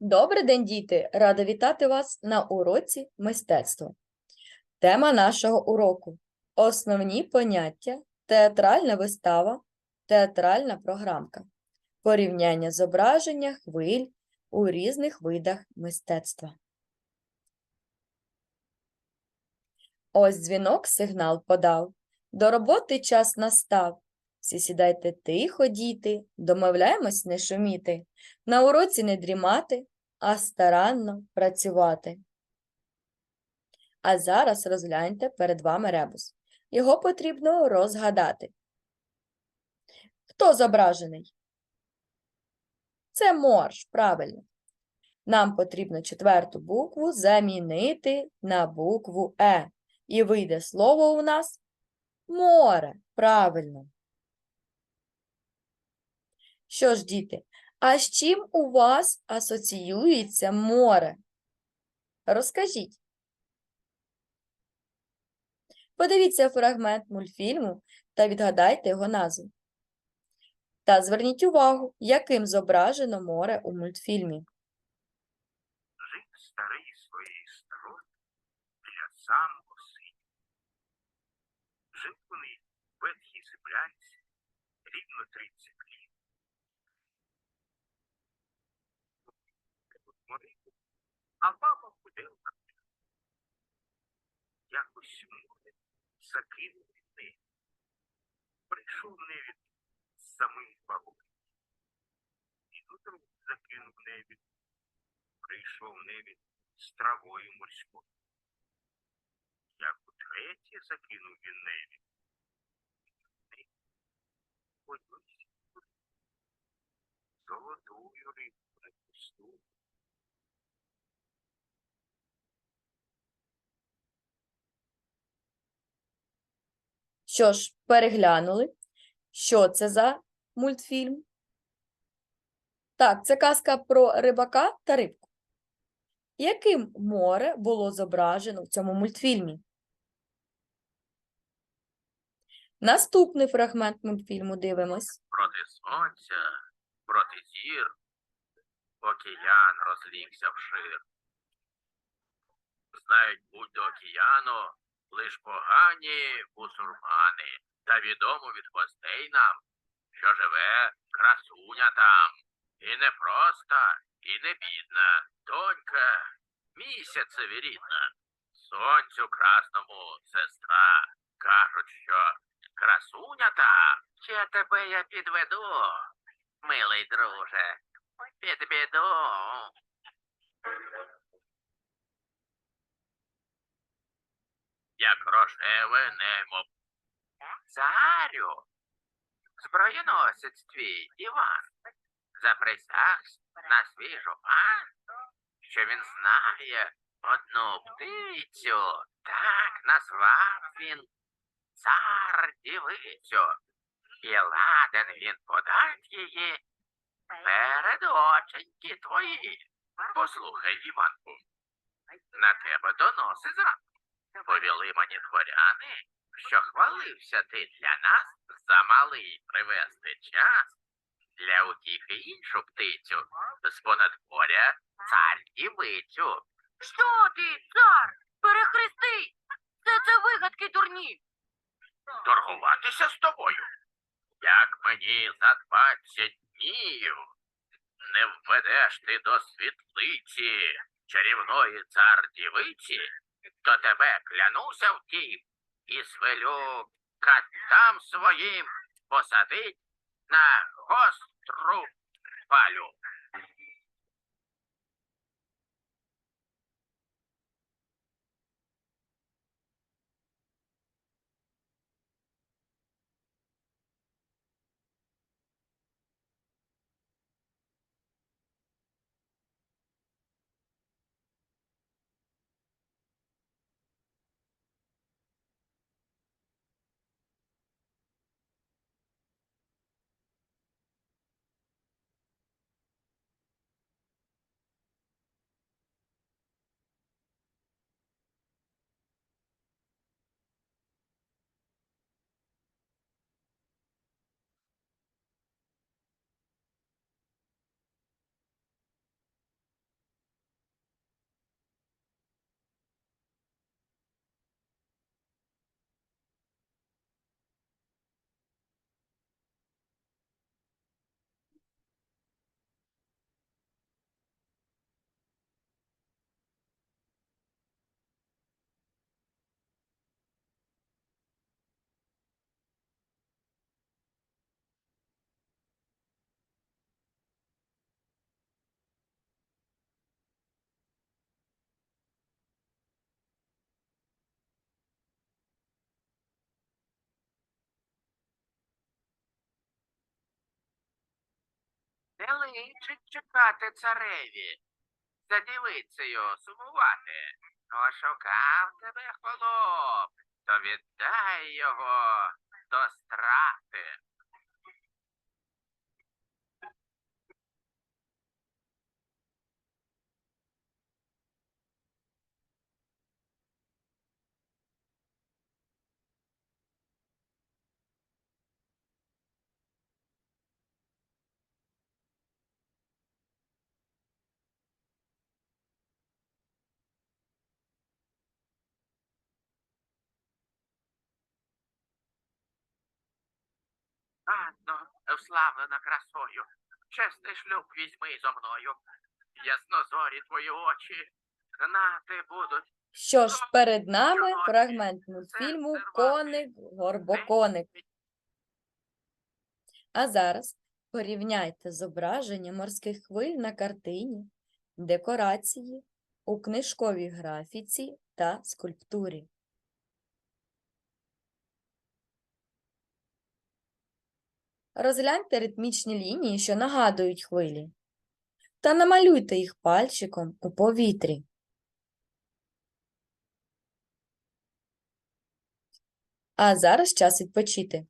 Добрий день, діти! Рада вітати вас на уроці мистецтва. Тема нашого уроку Основні поняття, театральна вистава, театральна програмка, порівняння зображення хвиль у різних видах мистецтва. Ось дзвінок сигнал подав. До роботи час настав. Всі сідайте тихо, діти, домовляємось не шуміти, на уроці не дрімати, а старанно працювати. А зараз розгляньте перед вами ребус. Його потрібно розгадати. Хто зображений? Це морж, правильно. Нам потрібно четверту букву замінити на букву Е. І вийде слово у нас море. Правильно. Що ж, діти, а з чим у вас асоціюється море? Розкажіть. Подивіться фрагмент мультфільму та відгадайте його назву. Та зверніть увагу, яким зображено море у мультфільмі. жив старий своєї старої біля самого синю. Жив вони в ветхій землянці рівно 30 літ. Морити, а на пляж. Якось море закинув від Прийшов невід з самим бабою. І тут закинув невід прийшов невід з травою морською. Як утретє закинув він невід. Подивись, золотую рибку не пусту. Що ж, переглянули, що це за мультфільм? Так, це казка про рибака та рибку. Яким море було зображено в цьому мультфільмі? Наступний фрагмент мультфільму дивимось. Проти сонця, проти зір, океан розлігся вшир. Знають будь до океану лиш погані бусурмани, та відомо від гостей нам, що живе красуня там, і не проста, і не бідна, донька місяцеві рідна, сонцю красному сестра. Кажуть, що красуня та, ще тебе я підведу, милий друже, підведу. Як рожеве небо. Царю, зброєносець твій Іван, заприсягся на свій жупан, що він знає одну птицю, так назвав він цар дівицю, і ладен він подать її перед оченьки твої. Послухай, Іванку, на тебе доноси зранку. Повіли мені дворяни, що хвалився ти для нас за малий привезти час. Для утіхи іншу птицю, з понад моря цар дівицю. Що ти, цар? Перехрести! Це це вигадки дурні. торгуватися з тобою. Як мені за двадцять днів не введеш ти до світлиці чарівної цар дівиці, то тебе клянуся втім і свелю катам своїм посадить на гостру палю. Личить чекати цареві. За його, сумувати. Ошукав тебе холоп, то віддай його до страти. Анно, вславлена красою, чесний шлюб візьми зо мною. Яснозорі твої очі, гнати будуть. Що ж, перед нами фрагмент мультфільму Коник Горбоконик. А зараз порівняйте зображення морських хвиль на картині, декорації, у книжковій графіці та скульптурі. Розгляньте ритмічні лінії, що нагадують хвилі, та намалюйте їх пальчиком у повітрі. А зараз час відпочити.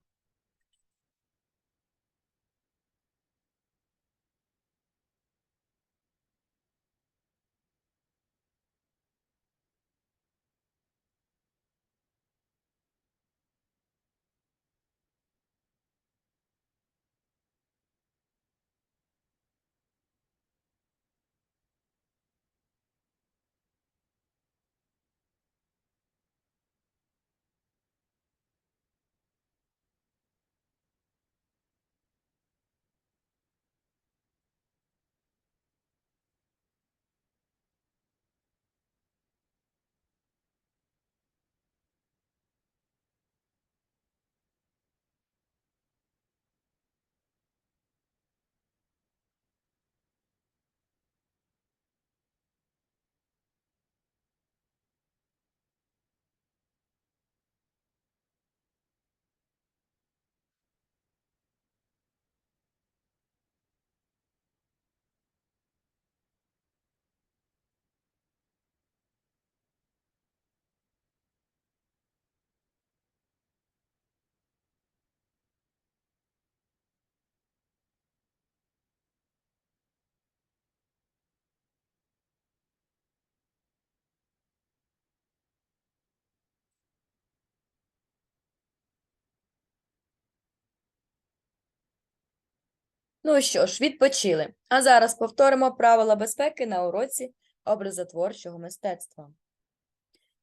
Ну що ж, відпочили. А зараз повторимо правила безпеки на уроці образотворчого мистецтва.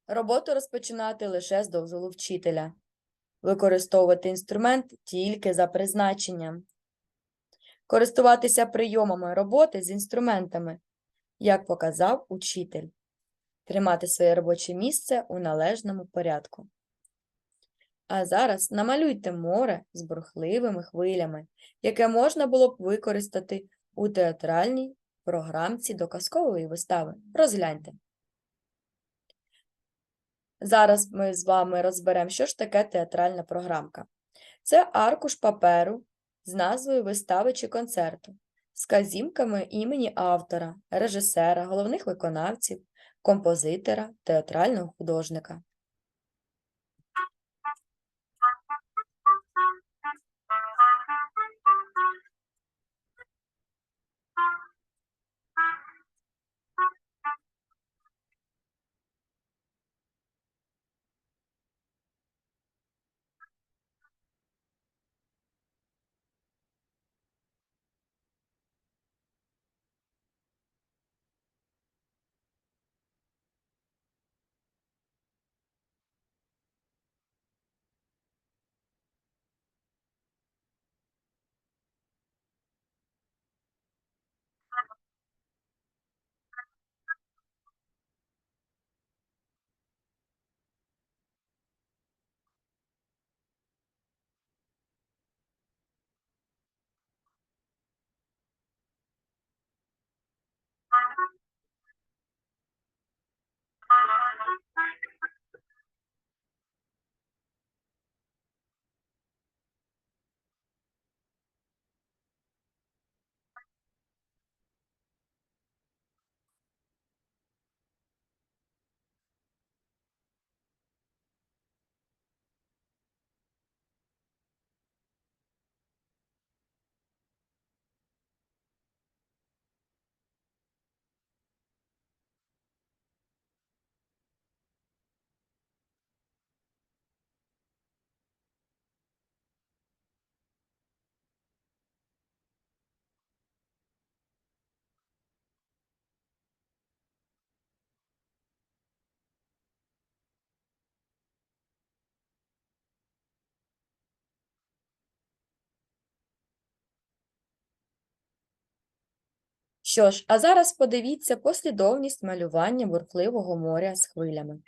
Роботу розпочинати лише з дозволу вчителя. Використовувати інструмент тільки за призначенням. Користуватися прийомами роботи з інструментами, як показав учитель. Тримати своє робоче місце у належному порядку. А зараз намалюйте море з бурхливими хвилями, яке можна було б використати у театральній програмці до казкової вистави. Розгляньте. Зараз ми з вами розберемо, що ж таке театральна програмка. Це аркуш паперу з назвою вистави чи концерту, з казімками імені автора, режисера, головних виконавців, композитора, театрального художника. Що ж, а зараз подивіться послідовність малювання бурхливого моря з хвилями.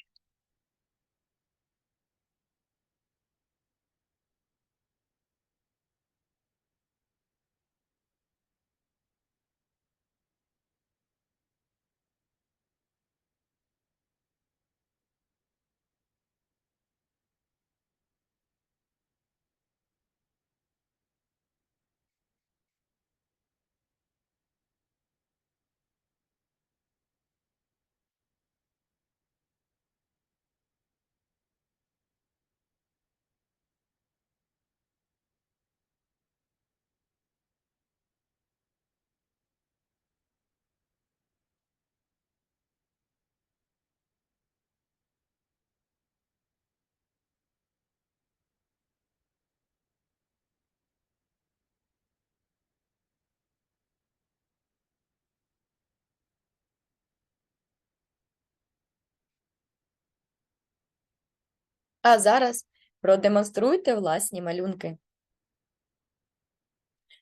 А зараз продемонструйте власні малюнки.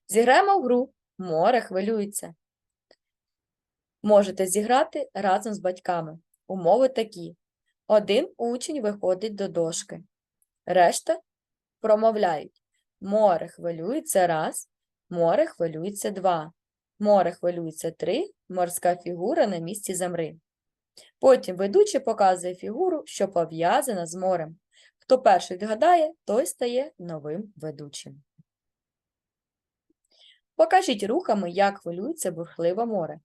Зіграємо в гру Море хвилюється. Можете зіграти разом з батьками. Умови такі. Один учень виходить до дошки. Решта промовляють. Море хвилюється раз, море хвилюється два, море хвилюється три, морська фігура на місці замри. Потім ведучий показує фігуру, що пов'язана з морем. Хто перший вгадає, той стає новим ведучим. Покажіть рухами, як хвилюється бурхливе море,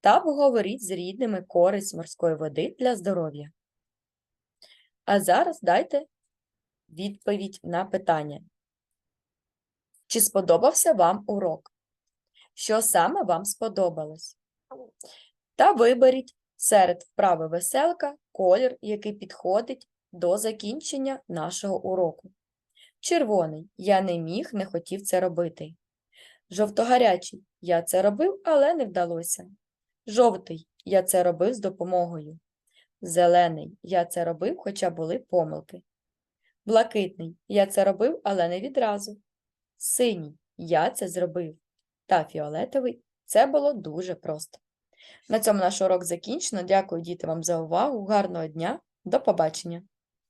та поговоріть з рідними користь морської води для здоров'я. А зараз дайте відповідь на питання. Чи сподобався вам урок? Що саме вам сподобалось? Та виберіть серед вправи веселка колір, який підходить до закінчення нашого уроку. Червоний я не міг, не хотів це робити. Жовтогарячий я це робив, але не вдалося. Жовтий я це робив з допомогою. Зелений я це робив, хоча були помилки. Блакитний я це робив, але не відразу. Синій я це зробив. Та фіолетовий це було дуже просто. На цьому наш урок закінчено. Дякую діти вам за увагу. Гарного дня. До побачення!